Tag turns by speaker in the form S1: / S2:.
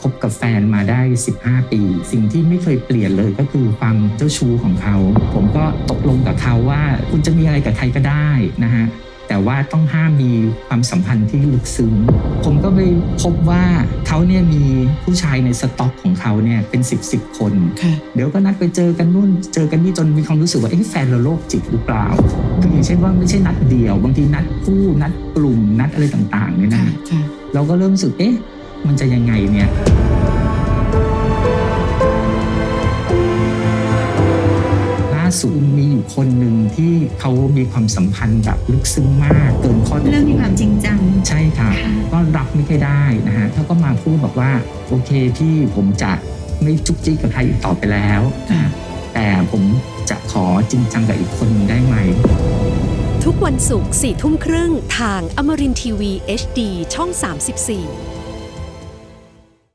S1: คบกับแฟนมาได้ 15 ปี สิ่งที่ไม่เคยเปลี่ยนเลยก็คือความเจ้าชู้ของเขา ผมก็ตกลงกับเขาว่าคุณจะมีอะไรกับใครก็ได้นะฮะแต่ว่าต้องห้ามมีความสัมพันธ์ที่ลึกซึ้ง ผมก็ไปพบว่าเขาเนี่ยมีผู้ชายในสต็อกของเขาเนี่ยเป็น 10บสคน
S2: ค่ะ
S1: เดี๋ยวก็นัดไปเจอกันนู่น เจอกันนี่จนมีความรู้สึกว่าเอ๊ะแฟนเราโรคจิตหรือเปล่าคืออย่างเช่นว่าไม่ใช่นัดเดียว บางทีนัดคู่นัดกลุ่มนัดอะไรต่างๆเนี่ย
S2: ค่ะ
S1: นะ
S2: ค่ะ
S1: เราก็เริ่มรู้สึกเอ๊ะ มันจะยังไงเนี่ย ล่าสุดมีอยู่คนหนึ่งที่เขามีความสัมพันธ์แบบลึกซึ้งมากเกินข้อ
S3: เริ่มมีความจริงจัง
S1: ใช่ค่ะ
S3: ค่ะ
S1: ก็รับไม่ค่อยได้นะฮะเขาก็มาพูดบอกว่า โอเคพี่ผมจะไม่จุกจิกกับใครอีกต่อไปแล้วนะแต่ผมจะขอจริงจังกับอีกคนหนึ่งได้ไหม
S4: ทุกวันศุกร์4ทุ่มครึ่งทางอมรินทีวี HD ช่อง 34